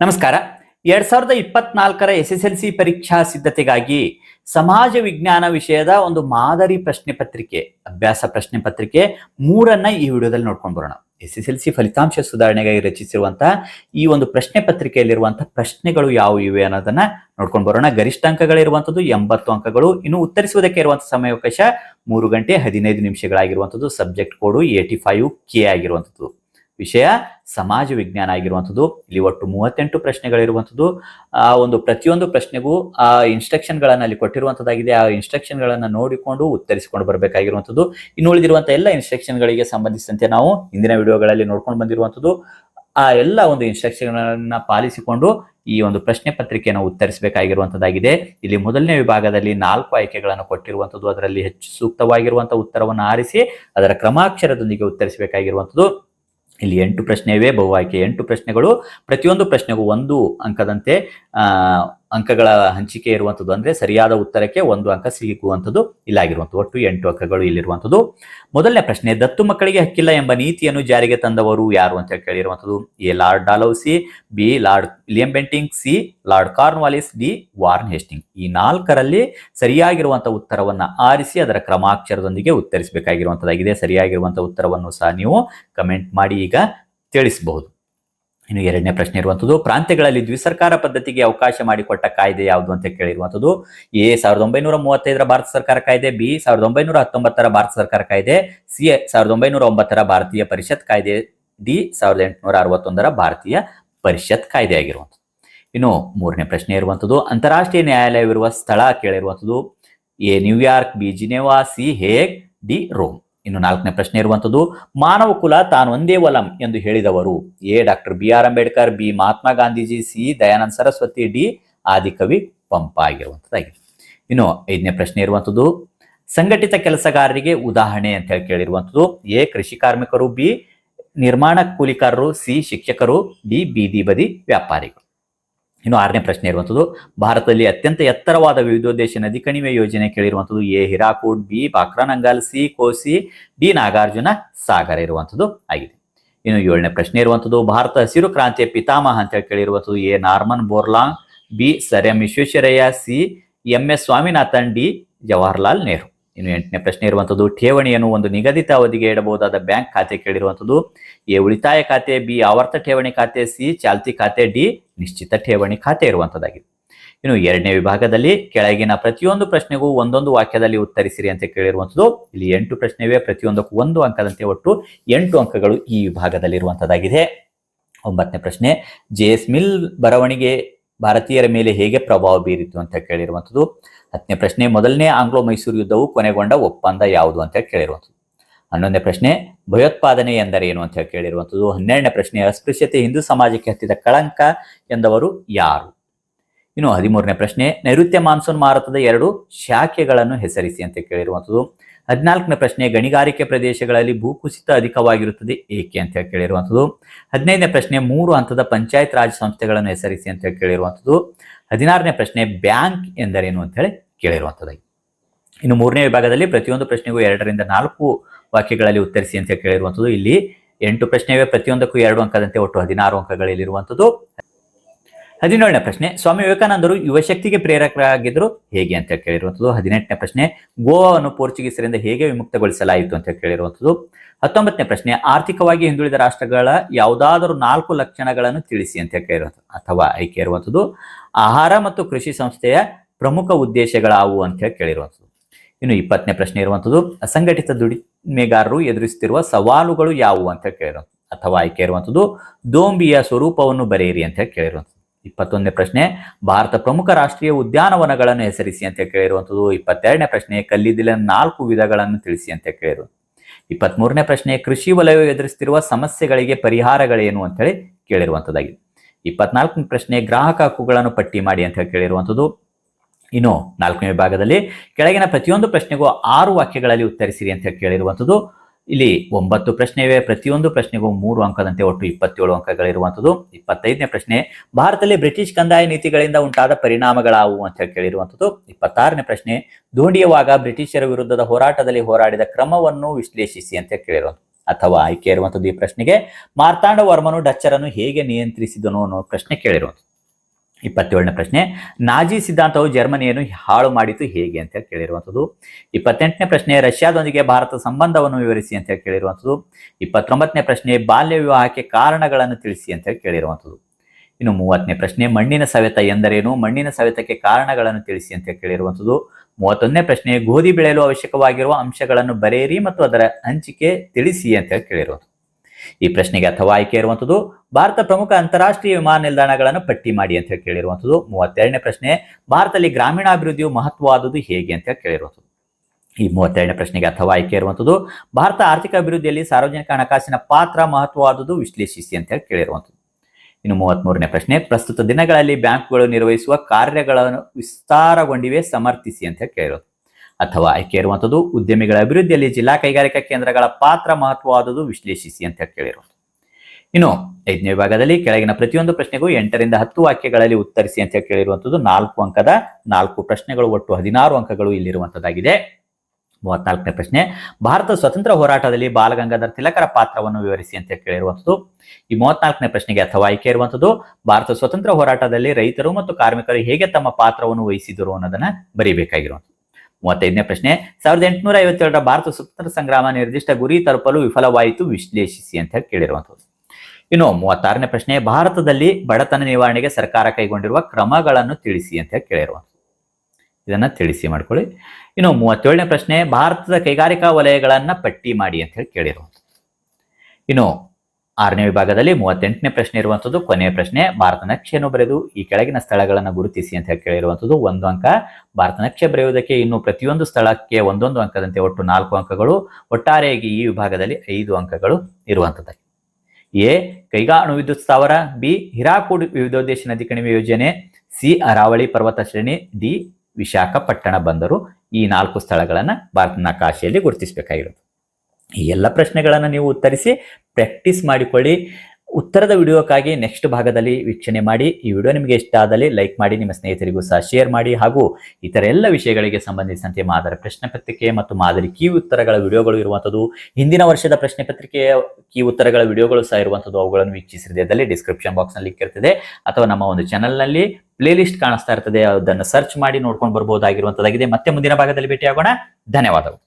ನಮಸ್ಕಾರ. ಎರಡ್ ಸಾವಿರದ ಇಪ್ಪತ್ನಾಲ್ಕರ ಎಸ್ ಎಸ್ ಎಲ್ ಸಿ ಪರೀಕ್ಷಾ ಸಿದ್ಧತೆಗಾಗಿ ಸಮಾಜ ವಿಜ್ಞಾನ ವಿಷಯದ ಒಂದು ಮಾದರಿ ಪ್ರಶ್ನೆ ಪತ್ರಿಕೆ, ಅಭ್ಯಾಸ ಪ್ರಶ್ನೆ ಪತ್ರಿಕೆ ಮೂರನ್ನ ಈ ವಿಡಿಯೋದಲ್ಲಿ ನೋಡ್ಕೊಂಡು ಬರೋಣ. ಎಸ್ ಎಸ್ ಎಲ್ ಸಿ ಫಲಿತಾಂಶ ಸುಧಾರಣೆಗಾಗಿ ರಚಿಸಿರುವಂತಹ ಈ ಒಂದು ಪ್ರಶ್ನೆ ಪತ್ರಿಕೆಯಲ್ಲಿರುವಂತಹ ಪ್ರಶ್ನೆಗಳು ಯಾವುವು ಇವೆ ಅನ್ನೋದನ್ನ ನೋಡ್ಕೊಂಡು ಬರೋಣ. ಗರಿಷ್ಠ ಅಂಕಗಳಿರುವಂಥದ್ದು ಎಂಬತ್ತು ಅಂಕಗಳು, ಇನ್ನು ಉತ್ತರಿಸುವುದಕ್ಕೆ ಇರುವಂತಹ ಸಮಯಾವಕಾಶ ಮೂರು ಗಂಟೆ ಹದಿನೈದು ನಿಮಿಷಗಳಾಗಿರುವಂತದ್ದು subject code eighty five K ಆಗಿರುವಂತದ್ದು ವಿಷಯ ಸಮಾಜ ವಿಜ್ಞಾನ ಆಗಿರುವಂಥದ್ದು, ಇಲ್ಲಿ ಒಟ್ಟು ಮೂವತ್ತೆಂಟು ಪ್ರಶ್ನೆಗಳಿರುವಂಥದ್ದು. ಆ, ಒಂದು ಪ್ರತಿಯೊಂದು ಪ್ರಶ್ನೆಗೂ ಆ ಇನ್ಸ್ಟ್ರಕ್ಷನ್ ಗಳನ್ನ ಅಲ್ಲಿ ಕೊಟ್ಟಿರುವಂಥದ್ದಾಗಿದೆ. ಆ ಇನ್ಸ್ಟ್ರಕ್ಷನ್ ಗಳನ್ನ ನೋಡಿಕೊಂಡು ಉತ್ತರಿಸಿಕೊಂಡು ಬರಬೇಕಾಗಿರುವಂಥದ್ದು. ಇನ್ನು ಉಳಿದಿರುವಂತಹ ಎಲ್ಲ ಇನ್ಸ್ಟ್ರಕ್ಷನ್ ಗಳಿಗೆ ಸಂಬಂಧಿಸಿದಂತೆ ನಾವು ಹಿಂದಿನ ವಿಡಿಯೋಗಳಲ್ಲಿ ನೋಡ್ಕೊಂಡು ಬಂದಿರುವಂಥದ್ದು. ಆ ಎಲ್ಲ ಒಂದು ಇನ್ಸ್ಟ್ರಕ್ಷನ್ ಗಳನ್ನ ಪಾಲಿಸಿಕೊಂಡು ಈ ಒಂದು ಪ್ರಶ್ನೆ ಪತ್ರಿಕೆಯನ್ನು ಉತ್ತರಿಸಬೇಕಾಗಿರುವಂತದ್ದಾಗಿದೆ ಇಲ್ಲಿ ಮೊದಲನೇ ವಿಭಾಗದಲ್ಲಿ ನಾಲ್ಕು ಆಯ್ಕೆಗಳನ್ನು ಕೊಟ್ಟಿರುವಂತದ್ದು ಅದರಲ್ಲಿ ಹೆಚ್ಚು ಸೂಕ್ತವಾಗಿರುವಂತಹ ಉತ್ತರವನ್ನು ಆರಿಸಿ ಅದರ ಕ್ರಮಾಕ್ಷರದೊಂದಿಗೆ ಉತ್ತರಿಸಬೇಕಾಗಿರುವಂಥದ್ದು. ಇಲ್ಲಿ ಎಂಟು ಪ್ರಶ್ನೆ ಇವೆ ಬಹು ಆಯ್ಕೆ. ಎಂಟು ಪ್ರಶ್ನೆಗಳು ಪ್ರತಿಯೊಂದು ಪ್ರಶ್ನೆಗೂ ಒಂದು ಅಂಕದಂತೆ ಅಂಕಗಳ ಹಂಚಿಕೆ ಇರುವಂಥದ್ದು ಅಂದ್ರೆ ಸರಿಯಾದ ಉತ್ತರಕ್ಕೆ ಒಂದು ಅಂಕ ಸಿಗುವಂಥದ್ದು ಇಲ್ಲಾಗಿರುವಂಥದ್ದು ಒಟ್ಟು ಎಂಟು ಅಂಕಗಳು ಇಲ್ಲಿರುವಂಥದ್ದು ಮೊದಲನೇ ಪ್ರಶ್ನೆ, ದತ್ತು ಮಕ್ಕಳಿಗೆ ಹಕ್ಕಿಲ್ಲ ಎಂಬ ನೀತಿಯನ್ನು ಜಾರಿಗೆ ತಂದವರು ಯಾರು ಅಂತ ಕೇಳಿರುವಂಥದ್ದು A, Lord Dalhousie B, Lord William Bentinck, C, Lord Cornwallis, D, Warren Hastings. ಈ ನಾಲ್ಕರಲ್ಲಿ ಸರಿಯಾಗಿರುವಂಥ ಉತ್ತರವನ್ನ ಆರಿಸಿ ಅದರ ಕ್ರಮಾಕ್ಷರದೊಂದಿಗೆ ಉತ್ತರಿಸಬೇಕಾಗಿರುವಂಥದ್ದಾಗಿದೆ ಸರಿಯಾಗಿರುವಂಥ ಉತ್ತರವನ್ನು ಸಹ ನೀವು ಕಮೆಂಟ್ ಮಾಡಿ ಈಗ ತಿಳಿಸಬಹುದು. ಇನ್ನು ಎರಡನೇ ಪ್ರಶ್ನೆ ಇರುವಂಥದ್ದು ಪ್ರಾಂತ್ಯಗಳಲ್ಲಿ ದ್ವಿಸರ್ಕಾರ ಪದ್ಧತಿಗೆ ಅವಕಾಶ ಮಾಡಿಕೊಟ್ಟ ಕಾಯ್ದೆ ಯಾವುದು ಅಂತ ಕೇಳಿರುವಂಥದ್ದು ಎ ಸಾವಿರದ ಒಂಬೈನೂರ ಮೂವತ್ತೈದರ ಭಾರತ ಸರ್ಕಾರ ಕಾಯ್ದೆ, ಬಿ ಸಾವಿರದ ಒಂಬೈನೂರ ಹತ್ತೊಂಬತ್ತರ ಭಾರತ ಸರ್ಕಾರ ಕಾಯ್ದೆ, ಸಿ ಸಾವಿರದ ಒಂಬೈನೂರ ಒಂಬತ್ತರ ಭಾರತೀಯ ಪರಿಷತ್ ಕಾಯ್ದೆ, ಡಿ ಸಾವಿರದ ಎಂಟುನೂರ ಅರವತ್ತೊಂದರ ಭಾರತೀಯ ಪರಿಷತ್ ಕಾಯ್ದೆ ಆಗಿರುವಂಥದ್ದು ಇನ್ನು ಮೂರನೇ ಪ್ರಶ್ನೆ ಇರುವಂಥದ್ದು ಅಂತಾರಾಷ್ಟ್ರೀಯ ನ್ಯಾಯಾಲಯವಿರುವ ಸ್ಥಳ ಕೇಳಿರುವಂಥದ್ದು A New York, B Geneva, C Hague, D Rome. ಇನ್ನು ನಾಲ್ಕನೇ ಪ್ರಶ್ನೆ ಇರುವಂಥದ್ದು, ಮಾನವ ಕುಲ ತಾನು ಒಂದೇ ವಲಂ ಎಂದು ಹೇಳಿದವರು. A doctor B. R. Ambedkar, B. Mahatma Gandhiji, C. Dayananda Saraswati, D. ಆದಿಕವಿ Pampa ಆಗಿರುವಂಥದ್ದಾಗಿದೆ ಇನ್ನು ಐದನೇ ಪ್ರಶ್ನೆ ಇರುವಂಥದ್ದು, ಸಂಘಟಿತ ಕೆಲಸಗಾರರಿಗೆ ಉದಾಹರಣೆ ಅಂತ ಹೇಳಿ ಕೇಳಿರುವಂಥದ್ದು. ಎ, ಕೃಷಿ ಕಾರ್ಮಿಕರು, ಬಿ. ನಿರ್ಮಾಣ ಕೂಲಿಕಾರರು, ಸಿ. ಶಿಕ್ಷಕರು, ಡಿ. ಬೀದಿ ಬದಿ ವ್ಯಾಪಾರಿಗಳು. ಇನ್ನು ಆರನೇ ಪ್ರಶ್ನೆ ಇರುವಂಥದ್ದು ಭಾರತದಲ್ಲಿ ಅತ್ಯಂತ ಎತ್ತರವಾದ ವಿವಿಧೋದ್ದೇಶ ನದಿ ಕಣಿವೆ ಯೋಜನೆ ಕೇಳಿರುವಂಥದ್ದು A. Hirakud, B. Bhakra Nangal, C. Kosi, D. Nagarjuna Sagar ಇರುವಂಥದ್ದು ಆಗಿದೆ. ಇನ್ನು ಏಳನೇ ಪ್ರಶ್ನೆ ಇರುವಂಥದ್ದು ಭಾರತ ಹಸಿರು ಕ್ರಾಂತಿಯ ಪಿತಾಮಹ ಅಂತ ಹೇಳಿ ಕೇಳಿರುವಂಥದ್ದು A. Norman Borlaug B. Sir M Visvesvaraya, C. M S Swaminathan, D. Jawaharlal Nehru. ಇನ್ನು ಎಂಟನೇ ಪ್ರಶ್ನೆ ಇರುವಂಥದ್ದು ಠೇವಣಿಯನ್ನು ಒಂದು ನಿಗದಿತ ಅವಧಿಗೆ ಇಡಬಹುದಾದ ಬ್ಯಾಂಕ್ ಖಾತೆ ಕೇಳಿರುವಂಥದ್ದು ಎ ಉಳಿತಾಯ ಖಾತೆ, ಬಿ ಆವರ್ತ ಠೇವಣಿ ಖಾತೆ, ಸಿ ಚಾಲ್ತಿ ಖಾತೆ, ಡಿ ನಿಶ್ಚಿತ ಠೇವಣಿ ಖಾತೆ ಇರುವಂಥದ್ದಾಗಿದೆ ಇನ್ನು ಎರಡನೇ ವಿಭಾಗದಲ್ಲಿ ಕೆಳಗಿನ ಪ್ರತಿಯೊಂದು ಪ್ರಶ್ನೆಗೂ ಒಂದೊಂದು ವಾಕ್ಯದಲ್ಲಿ ಉತ್ತರಿಸಿರಿ ಅಂತ ಕೇಳಿರುವಂಥದ್ದು ಇಲ್ಲಿ ಎಂಟು ಪ್ರಶ್ನೆವೇ, ಪ್ರತಿಯೊಂದಕ್ಕೂ ಒಂದು ಅಂಕದಂತೆ ಒಟ್ಟು ಎಂಟು ಅಂಕಗಳು ಈ ವಿಭಾಗದಲ್ಲಿ ಇರುವಂಥದ್ದಾಗಿದೆ ಒಂಬತ್ತನೇ ಪ್ರಶ್ನೆ, ಜೆ ಎಸ್ ಮಿಲ್ ಬರವಣಿಗೆ ಭಾರತೀಯರ ಮೇಲೆ ಹೇಗೆ ಪ್ರಭಾವ ಬೀರಿತು ಅಂತ ಕೇಳಿರುವಂಥದ್ದು ಹತ್ತನೇ ಪ್ರಶ್ನೆ, ಮೊದಲನೇ ಆಂಗ್ಲೋ ಮೈಸೂರು ಯುದ್ಧವು ಕೊನೆಗೊಂಡ ಒಪ್ಪಂದ ಯಾವುದು ಅಂತ ಹೇಳಿ ಕೇಳಿರುವಂಥದ್ದು. ಹನ್ನೊಂದನೇ ಪ್ರಶ್ನೆ, ಭಯೋತ್ಪಾದನೆ ಎಂದರೇನು ಅಂತ ಹೇಳಿ ಕೇಳಿರುವಂಥದ್ದು. ಹನ್ನೆರಡನೇ ಪ್ರಶ್ನೆ, ಅಸ್ಪೃಶ್ಯತೆ ಹಿಂದೂ ಸಮಾಜಕ್ಕೆ ಹತ್ತಿದ ಕಳಂಕ ಎಂದವರು ಯಾರು? ಇನ್ನು ಹದಿಮೂರನೇ ಪ್ರಶ್ನೆ, ನೈಋತ್ಯ ಮಾನ್ಸೂನ್ ಮಾರುತದ ಎರಡು ಶಾಖೆಗಳನ್ನು ಹೆಸರಿಸಿ ಅಂತ ಕೇಳಿರುವಂಥದ್ದು. ಹದಿನಾಲ್ಕನೇ ಪ್ರಶ್ನೆ, ಗಣಿಗಾರಿಕೆ ಪ್ರದೇಶಗಳಲ್ಲಿ ಭೂಕುಸಿತ ಅಧಿಕವಾಗಿರುತ್ತದೆ ಏಕೆ ಅಂತ ಹೇಳಿ ಕೇಳಿರುವಂಥದ್ದು. ಹದಿನೈದನೇ ಪ್ರಶ್ನೆ, ಮೂರು ಹಂತದ ಪಂಚಾಯತ್ ರಾಜ್ ಸಂಸ್ಥೆಗಳನ್ನು ಹೆಸರಿಸಿ ಅಂತ ಹೇಳಿ ಕೇಳಿರುವಂಥದ್ದು. ಹದಿನಾರನೇ ಪ್ರಶ್ನೆ, ಬ್ಯಾಂಕ್ ಎಂದರೇನು ಅಂತ ಹೇಳಿ ಕೇಳಿರುವಂಥದ್ದು ಇನ್ನು ಮೂರನೇ ವಿಭಾಗದಲ್ಲಿ ಪ್ರತಿಯೊಂದು ಪ್ರಶ್ನೆಗೂ ಎರಡರಿಂದ ನಾಲ್ಕು ವಾಕ್ಯಗಳಲ್ಲಿ ಉತ್ತರಿಸಿ ಅಂತ ಕೇಳಿರುವಂಥದ್ದು. ಇಲ್ಲಿ ಎಂಟು ಪ್ರಶ್ನೆಗೆ ಪ್ರತಿಯೊಂದಕ್ಕೂ ಎರಡು ಅಂಕದಂತೆ ಒಟ್ಟು ಹದಿನಾರು ಅಂಕಗಳಲ್ಲಿರುವಂಥದ್ದು. ಹದಿನೇಳನೇ ಪ್ರಶ್ನೆ, ಸ್ವಾಮಿ ವಿವೇಕಾನಂದರು ಯುವಶಕ್ತಿಗೆ ಪ್ರೇರಕರಾಗಿದ್ದರು ಹೇಗೆ ಅಂತ ಕೇಳಿರುವಂಥದ್ದು. ಹದಿನೆಂಟನೇ ಪ್ರಶ್ನೆ, ಗೋವಾವನ್ನು ಪೋರ್ಚುಗೀಸರಿಂದ ಹೇಗೆ ವಿಮುಕ್ತಗೊಳಿಸಲಾಯಿತು ಅಂತ ಕೇಳಿರುವಂಥದ್ದು. ಹತ್ತೊಂಬತ್ತನೇ ಪ್ರಶ್ನೆ, ಆರ್ಥಿಕವಾಗಿ ಹಿಂದುಳಿದ ರಾಷ್ಟ್ರಗಳ ಯಾವುದಾದರೂ ನಾಲ್ಕು ಲಕ್ಷಣಗಳನ್ನು ತಿಳಿಸಿ ಅಂತ ಕೇಳಿರುವಂಥದ್ದು ಅಥವಾ ಆಯ್ಕೆ ಇರುವಂಥದ್ದು. ಆಹಾರ ಮತ್ತು ಕೃಷಿ ಸಂಸ್ಥೆಯ ಪ್ರಮುಖ ಉದ್ದೇಶಗಳಾವು ಅಂತ ಹೇಳಿ ಕೇಳಿರುವಂಥದ್ದು. ಇನ್ನು ಇಪ್ಪತ್ತನೇ ಪ್ರಶ್ನೆ ಇರುವಂಥದ್ದು, ಅಸಂಘಟಿತ ದುಡಿಮೆಗಾರರು ಎದುರಿಸುತ್ತಿರುವ ಸವಾಲುಗಳು ಯಾವುವು? ಅಂತ ಕೇಳಿರುವಂಥದ್ದು. ಅಥವಾ ಆಯ್ಕೆ ಇರುವಂಥದ್ದು, ದೋಂಬಿಯ ಸ್ವರೂಪವನ್ನು ಬರೆಯಿರಿ ಅಂತ ಹೇಳಿ ಕೇಳಿರುವಂಥದ್ದು. ಇಪ್ಪತ್ತೊಂದನೇ ಪ್ರಶ್ನೆ, ಭಾರತ ಪ್ರಮುಖ ರಾಷ್ಟ್ರೀಯ ಉದ್ಯಾನವನಗಳನ್ನು ಹೆಸರಿಸಿ ಅಂತ ಕೇಳಿರುವಂಥದ್ದು. ಇಪ್ಪತ್ತೆರಡನೇ ಪ್ರಶ್ನೆ, ಕಲ್ಲಿದ್ದಲಿನ ನಾಲ್ಕು ವಿಧಗಳನ್ನು ತಿಳಿಸಿ ಅಂತ ಕೇಳಿರು ಇಪ್ಪತ್ತ್ಮೂರನೇ ಪ್ರಶ್ನೆ, ಕೃಷಿ ವಲಯ ಎದುರಿಸುತ್ತಿರುವ ಸಮಸ್ಯೆಗಳಿಗೆ ಪರಿಹಾರಗಳೇನು? ಅಂತ ಹೇಳಿ ಕೇಳಿರುವಂಥದ್ದಾಗಿದೆ. ಇಪ್ಪತ್ನಾಲ್ಕನೇ ಪ್ರಶ್ನೆ, ಗ್ರಾಹಕ ಹಕ್ಕುಗಳನ್ನು ಪಟ್ಟಿ ಮಾಡಿ ಅಂತ ಹೇಳಿ ಕೇಳಿರುವಂಥದ್ದು. ಇನ್ನು ನಾಲ್ಕನೇ ವಿಭಾಗದಲ್ಲಿ ಕೆಳಗಿನ ಪ್ರತಿಯೊಂದು ಪ್ರಶ್ನೆಗೂ ಆರು ವಾಕ್ಯಗಳಲ್ಲಿ ಉತ್ತರಿಸಿರಿ ಅಂತ ಹೇಳಿ ಕೇಳಿರುವಂಥದ್ದು. ಇಲ್ಲಿ ಒಂಬತ್ತು ಪ್ರಶ್ನೆ ಇವೆ. ಪ್ರತಿಯೊಂದು ಪ್ರಶ್ನೆಗೂ ಮೂರು ಅಂಕದಂತೆ ಒಟ್ಟು ಇಪ್ಪತ್ತೇಳು ಅಂಕಗಳಿರುವಂಥದ್ದು. ಇಪ್ಪತ್ತೈದನೇ ಪ್ರಶ್ನೆ, ಭಾರತದಲ್ಲಿ ಬ್ರಿಟಿಷ್ ಕಂದಾಯ ನೀತಿಗಳಿಂದ ಉಂಟಾದ ಪರಿಣಾಮಗಳಾವು ಅಂತ ಹೇಳಿ ಕೇಳಿರುವಂಥದ್ದು. ಇಪ್ಪತ್ತಾರನೇ ಪ್ರಶ್ನೆ ದೋಂಡಿಯುವಾಗ ಬ್ರಿಟಿಷರ ವಿರುದ್ಧದ ಹೋರಾಟದಲ್ಲಿ ಹೋರಾಡಿದ ಕ್ರಮವನ್ನು ವಿಶ್ಲೇಷಿಸಿ ಅಂತ ಕೇಳಿರುವಂಥದ್ದು. ಅಥವಾ ಆಯ್ಕೆ ಇರುವಂಥದ್ದು ಈ ಪ್ರಶ್ನೆಗೆ. ಮಾರ್ತಾಂಡ ವರ್ಮನು ಡಚ್ಚರನ್ನು ಹೇಗೆ ನಿಯಂತ್ರಿಸಿದನು ಅನ್ನೋ ಪ್ರಶ್ನೆ ಕೇಳಿರುವಂಥದ್ದು. ಇಪ್ಪತ್ತೇಳನೇ ಪ್ರಶ್ನೆ, ನಾಜಿ ಸಿದ್ಧಾಂತವು ಜರ್ಮನಿಯನ್ನು ಹಾಳು ಮಾಡಿತು ಹೇಗೆ ಅಂತ ಹೇಳಿ ಕೇಳಿರುವಂಥದ್ದು. ಇಪ್ಪತ್ತೆಂಟನೇ ಪ್ರಶ್ನೆ, ರಷ್ಯಾದೊಂದಿಗೆ ಭಾರತ ಸಂಬಂಧವನ್ನು ವಿವರಿಸಿ ಅಂತ ಹೇಳಿ ಕೇಳಿರುವಂಥದ್ದು. ಇಪ್ಪತ್ತೊಂಬತ್ತನೇ ಪ್ರಶ್ನೆ, ಬಾಲ್ಯ ವಿವಾಹಕ್ಕೆ ಕಾರಣಗಳನ್ನು ತಿಳಿಸಿ ಅಂತ ಹೇಳಿ ಕೇಳಿರುವಂಥದ್ದು. ಇನ್ನು ಮೂವತ್ತನೇ ಪ್ರಶ್ನೆ, ಮಣ್ಣಿನ ಸವೆತ ಎಂದರೇನು? ಮಣ್ಣಿನ ಸವೆತಕ್ಕೆ ಕಾರಣಗಳನ್ನು ತಿಳಿಸಿ ಅಂತ ಕೇಳಿರುವಂಥದ್ದು. ಮೂವತ್ತೊಂದನೇ ಪ್ರಶ್ನೆ, ಗೋಧಿ ಬೆಳೆಯಲು ಅವಶ್ಯಕವಾಗಿರುವ ಅಂಶಗಳನ್ನು ಬರೆಯಿರಿ ಮತ್ತು ಅದರ ಹಂಚಿಕೆ ತಿಳಿಸಿ ಅಂತ ಹೇಳಿ ಕೇಳಿರುವಂಥದ್ದು. ಈ ಪ್ರಶ್ನೆಗೆ ಅಥವಾ ಆಯ್ಕೆ ಇರುವಂಥದ್ದು ಭಾರತ ಪ್ರಮುಖ ಅಂತಾರಾಷ್ಟ್ರೀಯ ವಿಮಾನ ನಿಲ್ದಾಣಗಳನ್ನು ಪಟ್ಟಿ ಮಾಡಿ ಅಂತ ಹೇಳಿ ಕೇಳಿರುವಂಥದ್ದು ಮೂವತ್ತೆರಡನೇ ಪ್ರಶ್ನೆ, ಭಾರತದಲ್ಲಿ ಗ್ರಾಮೀಣಾಭಿವೃದ್ಧಿಯು ಮಹತ್ವವಾದುದು ಹೇಗೆ ಅಂತ ಹೇಳಿ ಕೇಳಿರುವಂಥದ್ದು ಈ ಮೂವತ್ತೆರಡನೇ ಪ್ರಶ್ನೆಗೆ ಅಥವಾ ಆಯ್ಕೆ ಇರುವಂಥದ್ದು ಭಾರತ ಆರ್ಥಿಕ ಅಭಿವೃದ್ಧಿಯಲ್ಲಿ ಸಾರ್ವಜನಿಕ ಹಣಕಾಸಿನ ಪಾತ್ರ ಮಹತ್ವವಾದುದು ವಿಶ್ಲೇಷಿಸಿ ಅಂತ ಹೇಳಿ ಕೇಳಿರುವಂಥದ್ದು ಇನ್ನು ಮೂವತ್ತ್ಮೂರನೇ ಪ್ರಶ್ನೆ, ಪ್ರಸ್ತುತ ದಿನಗಳಲ್ಲಿ ಬ್ಯಾಂಕ್ಗಳು ನಿರ್ವಹಿಸುವ ಕಾರ್ಯಗಳನ್ನು ವಿಸ್ತಾರಗೊಂಡಿವೆ, ಸಮರ್ಥಿಸಿ ಅಂತ ಹೇಳಿ ಕೇಳಿರೋದು ಅಥವಾ ಆಯ್ಕೆ ಇರುವಂಥದ್ದು ಉದ್ಯಮಿಗಳ ಅಭಿವೃದ್ಧಿಯಲ್ಲಿ ಜಿಲ್ಲಾ ಕೈಗಾರಿಕಾ ಕೇಂದ್ರಗಳ ಪಾತ್ರ ಮಹತ್ವವಾದುದು ವಿಶ್ಲೇಷಿಸಿ ಅಂತ ಕೇಳಿರೋದು ಇನ್ನು ಐದನೇ ವಿಭಾಗದಲ್ಲಿ ಕೆಳಗಿನ ಪ್ರತಿಯೊಂದು ಪ್ರಶ್ನೆಗೂ ಎಂಟರಿಂದ ಹತ್ತು ವಾಕ್ಯಗಳಲ್ಲಿ ಉತ್ತರಿಸಿ ಅಂತ ಕೇಳಿರುವಂಥದ್ದು ನಾಲ್ಕು ಅಂಕದ ನಾಲ್ಕು ಪ್ರಶ್ನೆಗಳು, ಒಟ್ಟು ಹದಿನಾರು ಅಂಕಗಳು ಇಲ್ಲಿರುವಂಥದ್ದಾಗಿದೆ. ಮೂವತ್ನಾಲ್ಕನೇ ಪ್ರಶ್ನೆ, ಭಾರತ ಸ್ವತಂತ್ರ ಹೋರಾಟದಲ್ಲಿ ಬಾಲಗಂಗಾಧರ್ ತಿಲಕರ ಪಾತ್ರವನ್ನು ವಿವರಿಸಿ ಅಂತ ಕೇಳಿರುವಂಥದ್ದು. ಈ ಮೂವತ್ನಾಲ್ಕನೇ ಪ್ರಶ್ನೆಗೆ ಅಥವಾ ಆಯ್ಕೆ ಇರುವಂಥದ್ದು, ಭಾರತ ಸ್ವತಂತ್ರ ಹೋರಾಟದಲ್ಲಿ ರೈತರು ಮತ್ತು ಕಾರ್ಮಿಕರು ಹೇಗೆ ತಮ್ಮ ಪಾತ್ರವನ್ನು ವಹಿಸಿದರು ಅನ್ನೋದನ್ನ ಬರೀಬೇಕಾಗಿರುವಂಥದ್ದು. ಮೂವತ್ತೈದನೇ ಪ್ರಶ್ನೆ, ಸಾವಿರದ ಎಂಟುನೂರ ಐವತ್ತೇಳರ ಭಾರತ ಸ್ವತಂತ್ರ ಸಂಗ್ರಾಮ ನಿರ್ದಿಷ್ಟ ಗುರಿ ತಲುಪಲು ವಿಫಲವಾಯಿತು ವಿಶ್ಲೇಷಿಸಿ ಅಂತ ಹೇಳಿ ಕೇಳಿರುವಂಥದ್ದು. ಇನ್ನು ಮೂವತ್ತಾರನೇ ಪ್ರಶ್ನೆ, ಭಾರತದಲ್ಲಿ ಬಡತನ ನಿವಾರಣೆಗೆ ಸರ್ಕಾರ ಕೈಗೊಂಡಿರುವ ಕ್ರಮಗಳನ್ನು ತಿಳಿಸಿ ಅಂತ ಹೇಳಿ ಕೇಳಿರುವಂಥದ್ದು. ಇದನ್ನ ತಿಳಿಸಿ ಮಾಡ್ಕೊಳ್ಳಿ. ಇನ್ನು ಮೂವತ್ತೇಳನೇ ಪ್ರಶ್ನೆ, ಭಾರತದ ಕೈಗಾರಿಕಾ ವಲಯಗಳನ್ನ ಪಟ್ಟಿ ಮಾಡಿ ಅಂತ ಹೇಳಿ ಕೇಳಿರುವಂಥದ್ದು. ಇನ್ನು ಆರನೇ ವಿಭಾಗದಲ್ಲಿ ಮೂವತ್ತೆಂಟನೇ ಪ್ರಶ್ನೆ ಇರುವಂಥದ್ದು, ಕೊನೆಯ ಪ್ರಶ್ನೆ, ಭಾರತ ನಕ್ಷೆಯನ್ನು ಬರೆದು ಈ ಕೆಳಗಿನ ಸ್ಥಳಗಳನ್ನು ಗುರುತಿಸಿ ಅಂತ ಹೇಳಿ ಕೇಳಿರುವಂಥದ್ದು, ಒಂದು ಅಂಕ. ಭಾರತ ನಕ್ಷೆ ಬರೆಯುವುದಕ್ಕೆ ಇನ್ನು ಪ್ರತಿಯೊಂದು ಸ್ಥಳಕ್ಕೆ ಒಂದೊಂದು ಅಂಕದಂತೆ ಒಟ್ಟು ನಾಲ್ಕು ಅಂಕಗಳು, ಒಟ್ಟಾರೆಯಾಗಿ ಈ ವಿಭಾಗದಲ್ಲಿ ಐದು ಅಂಕಗಳು ಇರುವಂಥದ್ದಾಗಿ ಎ ಕೈಗಾ ಅಣು ವಿದ್ಯುತ್ ಸ್ಥಾವರ. ಬಿ, ಹಿರಾಕೂಡ್ ವಿವಿಧೋದ್ದೇಶ ನದಿ ಕಣಿವೆ ಯೋಜನೆ. ಸಿ, ಅರಾವಳಿ ಪರ್ವತ ಶ್ರೇಣಿ. ಡಿ, ವಿಶಾಖಪಟ್ಟಣ ಬಂದರು. ಈ ನಾಲ್ಕು ಸ್ಥಳಗಳನ್ನ ಭಾರತ ನಕಾಶೆಯಲ್ಲಿ ಗುರುತಿಸಬೇಕಾಗಿರುತ್ತೆ ಈ ಎಲ್ಲ ಪ್ರಶ್ನೆಗಳನ್ನು ನೀವು ಉತ್ತರಿಸಿ ಪ್ರಾಕ್ಟೀಸ್ ಮಾಡಿಕೊಳ್ಳಿ. ಉತ್ತರದ ವಿಡಿಯೋಕ್ಕಾಗಿ ನೆಕ್ಸ್ಟ್ ಭಾಗದಲ್ಲಿ ವೀಕ್ಷಣೆ ಮಾಡಿ. ಈ ವಿಡಿಯೋ ನಿಮಗೆ ಇಷ್ಟ ಆದಲ್ಲಿ ಲೈಕ್ ಮಾಡಿ, ನಿಮ್ಮ ಸ್ನೇಹಿತರಿಗೂ ಸಹ ಶೇರ್ ಮಾಡಿ ಹಾಗೂ ಇತರ ಎಲ್ಲ ವಿಷಯಗಳಿಗೆ ಸಂಬಂಧಿಸಿದಂತೆ ಮಾದರಿ ಪ್ರಶ್ನೆ ಪತ್ರಿಕೆ ಮತ್ತು ಮಾದರಿ ಕೀ ಉತ್ತರಗಳ ವಿಡಿಯೋಗಳು ಇರುವಂಥದ್ದು ಹಿಂದಿನ ವರ್ಷದ ಪ್ರಶ್ನೆ ಪತ್ರಿಕೆಯ ಕೀ ಉತ್ತರಗಳ ವಿಡಿಯೋಗಳು ಸಹ ಇರುವಂಥದ್ದು ಅವುಗಳನ್ನು ವೀಕ್ಷಿಸಿದಲ್ಲಿ ಡಿಸ್ಕ್ರಿಪ್ಷನ್ ಬಾಕ್ಸ್ನಲ್ಲಿ ಇರ್ತದೆ. ಅಥವಾ ನಮ್ಮ ಒಂದು ಚಾನೆಲ್ನಲ್ಲಿ ಪ್ಲೇ ಲಿಸ್ಟ್ ಕಾಣಿಸ್ತಾ ಇರ್ತದೆ. ಅದನ್ನು ಸರ್ಚ್ ಮಾಡಿ ನೋಡ್ಕೊಂಡು ಬರ್ಬೋದಾಗಿರುವಂಥದ್ದಾಗಿದೆ ಮತ್ತೆ ಮುಂದಿನ ಭಾಗದಲ್ಲಿ ಭೇಟಿಯಾಗೋಣ. ಧನ್ಯವಾದಗಳು.